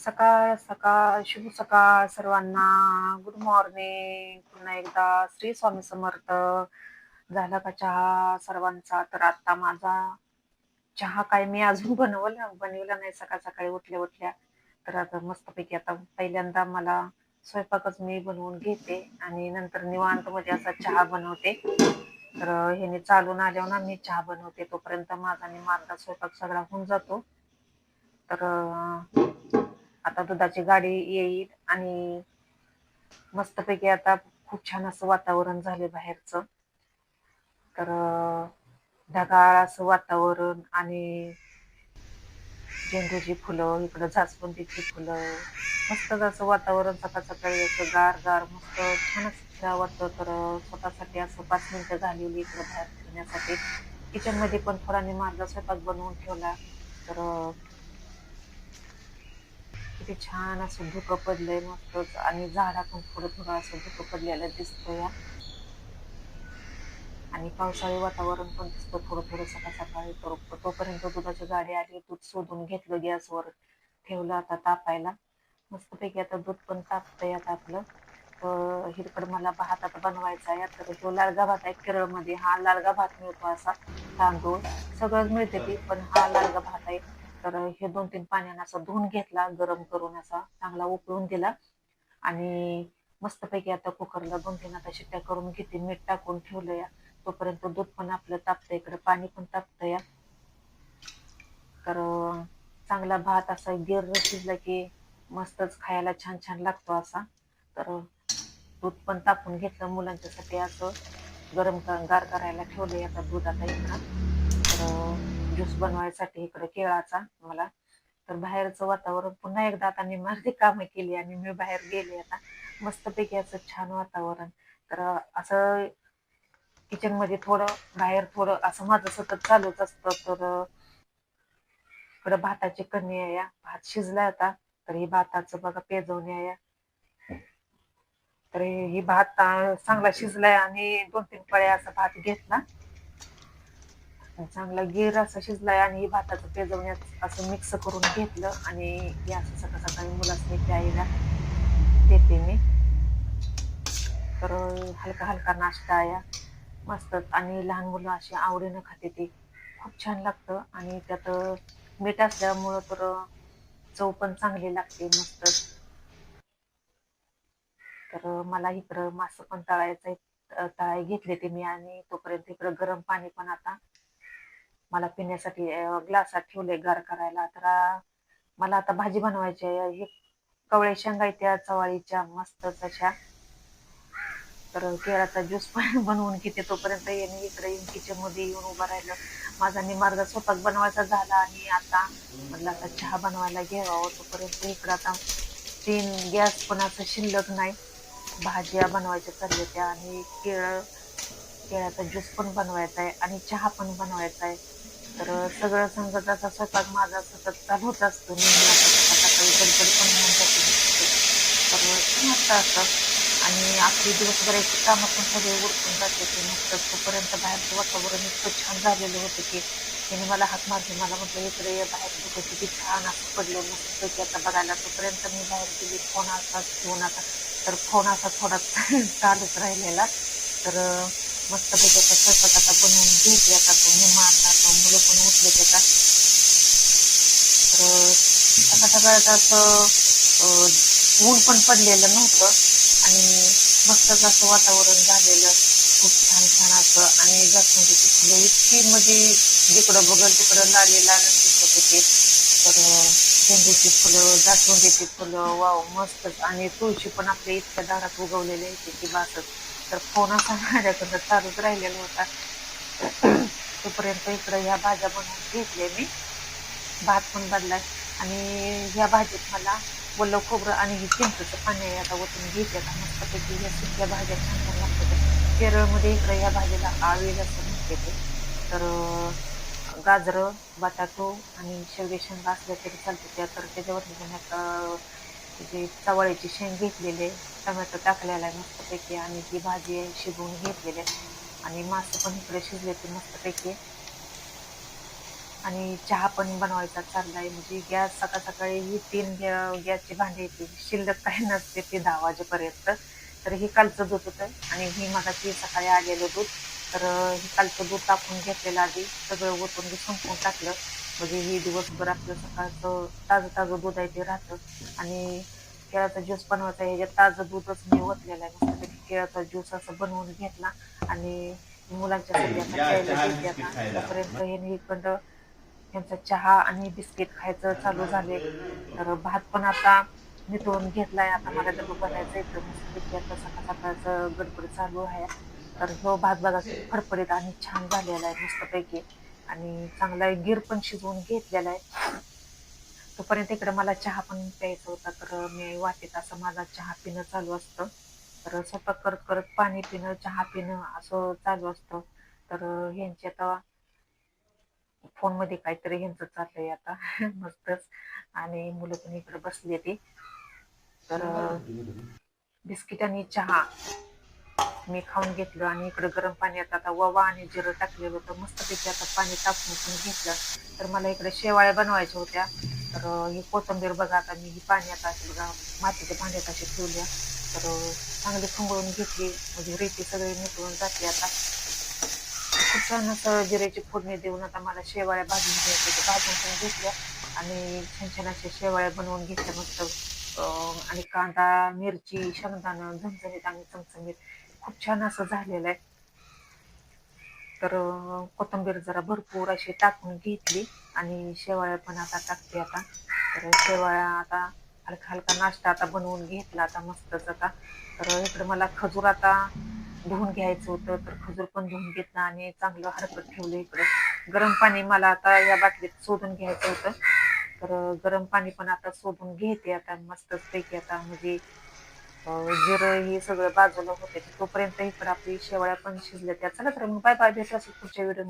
सकाळ सकाळ शुभ सकाळ सर्वांना. गुड मॉर्निंग पुन्हा एकदा श्री स्वामी समर्थ. झाला का चहा सर्वांचा? तर आता माझा चहा काय मी अजून बनवला बनवला नाही सकाळ सकाळी उठल्या उठल्या. तर आता मस्तपैकी आता पहिल्यांदा मला स्वयंपाकच मी बनवून घेते आणि नंतर निवांत मध्ये असा चहा बनवते. तर ह्याने चालून आल्यावर ना मी चहा बनवते. तोपर्यंत माझा आणि माझा स्वयंपाक सगळा होऊन जातो. तर आता दुधाची गाडी येईल आणि मस्तपैकी आता खूप छान असं वातावरण झाले बाहेरचं. तर ढगाळ असं वातावरण आणि झेंडूची फुलं इकडं जास्वंदीची फुलं मस्त असं वातावरण सकाळ सकाळी असं गार गार मस्त छान असं वाटतं. तर स्वतःसाठी असं पाच मिनिटं झालेली इकडं बाहेर फिरण्यासाठी. किचनमध्ये पण थोडा माझा स्वयंपाक बनवून ठेवला. तर किती छान असं धुकं पडलंय मस्तच. आणि झाडातून थोडं थोडं असं धुकं पडलेलं दिसतंय. आणि पावसाळी वातावरण पण दिसतं थोडं थोडं सकाळ सकाळी. तर तोपर्यंत दुधाची गाडी आली दूध शोधून घेतलं गॅसवर. ठेवलं आता तापायला. मस्तपैकी आता दूध पण तापतंय आता आपलं. तर हिरकड मला भात आता बनवायचा आहे. तर तो लालगा भात आहे केरळमध्ये. हा लालगा भात मिळतो असा तांदूळ. सगळंच मिळते ती पण हा लालगा भात आहे. तर हे दोन तीन पाण्यानं असा धुवून घेतला गरम करून असा चांगला उकळून दिला. आणि मस्तपैकी आता कुकरला दोन तीन आता शिट्ट्या करून घेते मीठ टाकून ठेवलं या तोपर्यंत दूध पण आपलं तापतं इकडे पाणी पण तापतं या तर चांगला भात असा गिर शिजला की मस्तच खायला छान छान लागतो असा. तर दूध पण तापून घेतलं मुलांच्यासाठी असं. गरम गार करायला ठेवलंय आता दूध आता इकडं. तर ज्यूस बनवायसाठी इकडे केळाचा मला. तर बाहेरचं वातावरण पुन्हा एकदा आता मी माझी कामं केली आणि मी बाहेर गेले आता. मस्तपैकी असं छान वातावरण. तर असं किचनमध्ये थोडं बाहेर थोडं असं माझं सतत चालूच असतं. तर इकडं भाताची कणी आहे या. भात शिजला आता. तर ही भाताचं बघा पेजवणी आहे तर ही भात चांगला शिजलाय आणि दोन तीन पळ्या असा भात घेतला. चांगला गीर असा शिजलाय आणि भाताचं पेजवण्यात असं मिक्स करून घेतलं आणि हे असं सकाळ सकाळी मुलासनी प्यायला देते मी. तर हलका हलका नाश्ता या. मस्त. आणि लहान मुलं अशी आवडीनं खाते ते. खूप छान लागतं आणि त्यात मीठ असल्यामुळं तर चव पण चांगली लागते मस्त. तर मला इकडं मास पण तळायचं तळाय घेतले ते मी आणि तोपर्यंत इकडं गरम पाणी पण आता मला पिण्यासाठी ग्लासात ठेवले गार करायला. तर मला आता भाजी बनवायची आहे. हे कवळे शेंगा त्या चवाळीच्या मस्त अशा तर केळाचा ज्यूस पण बनवून घेते तोपर्यंत येणे इकडे येऊन किचनमध्ये येऊन उभं राहिलं. माझा निमार्ग स्वयंपाक बनवायचा झाला आणि आता म्हटलं आता चहा बनवायला घ्यावं. तोपर्यंत इकडं आता तीन गॅस पण असं शिल्लक नाही. भाज्या बनवायच्या चालल्या त्या आणि केळं केळाचा ज्यूस पण बनवायचा आहे आणि चहा पण बनवायचा आहे. तर सगळं संगताचा स्वयंपाक माझा सतत चालूच असतो. नेहमी आता गडबड पण होऊन जाते तर मस्त असतं आणि आपली दिवसभर एक कामातून सगळे उरकून जाते ते मस्त तोपर्यंत बाहेरचं वातावरण इतकं छान झालेलं होतं की त्याने मला हात मारले. मला म्हटलं इकडे बाहेर दुखत किती छान असं पडलं मस्त की आता बघायला तोपर्यंत मी बाहेर गेली. फोन असाच घेऊन आता. तर फोन असा थोडा चालूच राहिलेला. तर मस्त पैकी स्वयंपाक आता बनवून घेते आता तो निम्मा आता तो मुलं पण उठले त्याचा तर आता सगळ्यात असं ऊन पण पडलेलं नव्हतं आणि मस्तच असं वातावरण झालेलं. खूप छान छान असं आणि जास्वंदीची फुलं इतकी म्हणजे जिकडं बघल तिकडं लालेला दिसत होते. तर झेंडूची फुलं जास्वंदीची फुलं वाव मस्तच आणि तुळशी पण आपल्या इतक्या दारात उगवलेल्या आहे की बासच तर फोन असा माझ्याकडनं चालूच राहिलेला होता. तोपर्यंत इकडं ह्या भाज्या बनवून घेतले मी. भात पण बदलाय आणि ह्या भाजीत मला बोललं खोबरं आणि ही चिंचचं पाणी आता ओतून घेते आता मस्तपैकी ह्या सुक्या भाज्या छान छान लागतात केरळमध्ये इकडं ह्या भाजीला आवेल असं म्हणते ते. तर गाजरं बटाटो आणि शेवगे शेंगा असल्या तरी चालते त्या तर त्याच्यावर जे चवळीची शेंग घेतलेले टमॅटो टाकलेला आहे मस्तपैकी आणि ती भाजी शिजवून घेतलेली आणि मासे पण इकडे शिजले ते मस्तपैकी. आणि चहा पण बनवायचा चाललाय म्हणजे गॅस सकाळ सकाळी ही तीन गॅसची भांडी येते शिल्लक काही नसते ती दहा वाजेपर्यंत. तर हे कालचं दूध होतं आणि ही मगाची सकाळी आलेलं दूध. तर हे कालचं दूध तापून घेतलेलं आधी सगळं ओतून संपवून टाकलं. म्हणजे ही दिवसभर आपलं सकाळचं ताजं ताजं दूध आहे ते राहतं. आणि केळाचा ज्यूस बनवायचा आहे ह्याच्यात ताजं दूधच मी ओतलेलं आहे. मस्तपैकी केळाचा ज्यूस असं बनवून घेतला आणि मुलांच्या तोपर्यंत हे इकडं त्यांचा चहा आणि बिस्किट खायचं चालू झाले. तर भात पण आता नितळून घेतलाय. आता मला डबं बनायचं इथं मस्तपैकी आता सकाळ सकाळचं गडबड चालू आहे. तर हो भात बघा फडफडीत आणि छान झालेला आहे मस्तपैकी आणि चांगला गिर पण शिजवून घेतलेला आहे. तोपर्यंत इकडे मला चहा पण प्यायचा होता तर मी वाटेत असं माझा चहा पिणं चालू असतं. तर स्वयंपाक करत करत पाणी पिणं चहा पिणं असं चालू असतं. तर ह्यांची आता फोनमध्ये काहीतरी ह्यांचं चाललंय आता मस्तच. आणि मुलं पण इकडे बसली ती तर बिस्किट आणि चहा. मी खाऊन घेतलं आणि इकडे गरम पाण्यात आता ववा आणि जिरं टाकलेलं होतं. मस्तपैकी आता पाणी टाकून पण घेतलं. तर मला इकडे शेवाळ्या बनवायच्या होत्या. तर ही कोथिंबीर बघा आता मी ही पाण्यात अशी बघा मातीच्या भांड्यात अशी ठेवल्या. तर चांगली खंगळून घेतली. म्हणजे रेती सगळी निकळून जाते आता. खूप छान असं जिऱ्याची फोडणी देऊन आता मला शेवाळ्या भाजून घ्यायच्या भाजून पण घेतल्या. आणि छान छान अशा शेवाळ्या बनवून घेतल्या मस्त. आणि कांदा मिरची शेंगदाणं झणझणीत आणि चमचमीत खूप छान असं झालेलं आहे. तर कोथंबीर कोथिंबीर जरा भरपूर अशी टाकून घेतली आणि शेवाळ्या पण आता टाकते आता. तर शेवाळ्या आता हलका हलका नाश्ता आता बनवून घेतला आता मस्तच आता. तर इकडे मला खजूर आता धुवून घ्यायचं होतं तर खजूर पण धुवून घेतला आणि चांगलं हरकत ठेवलं इकडे. गरम पाणी मला आता या बाटलीत शोधून घ्यायचं होतं. तर गरम पाणी पण आता शोधून घेते आता मस्तच पैकी आता. म्हणजे जिरं हे सगळं बाजूला होते तोपर्यंत इकडे आपली शेवळ्या पण शिजल्या त्या. चला तर मग बाय बाय भेटू पुढच्या व्हिडिओ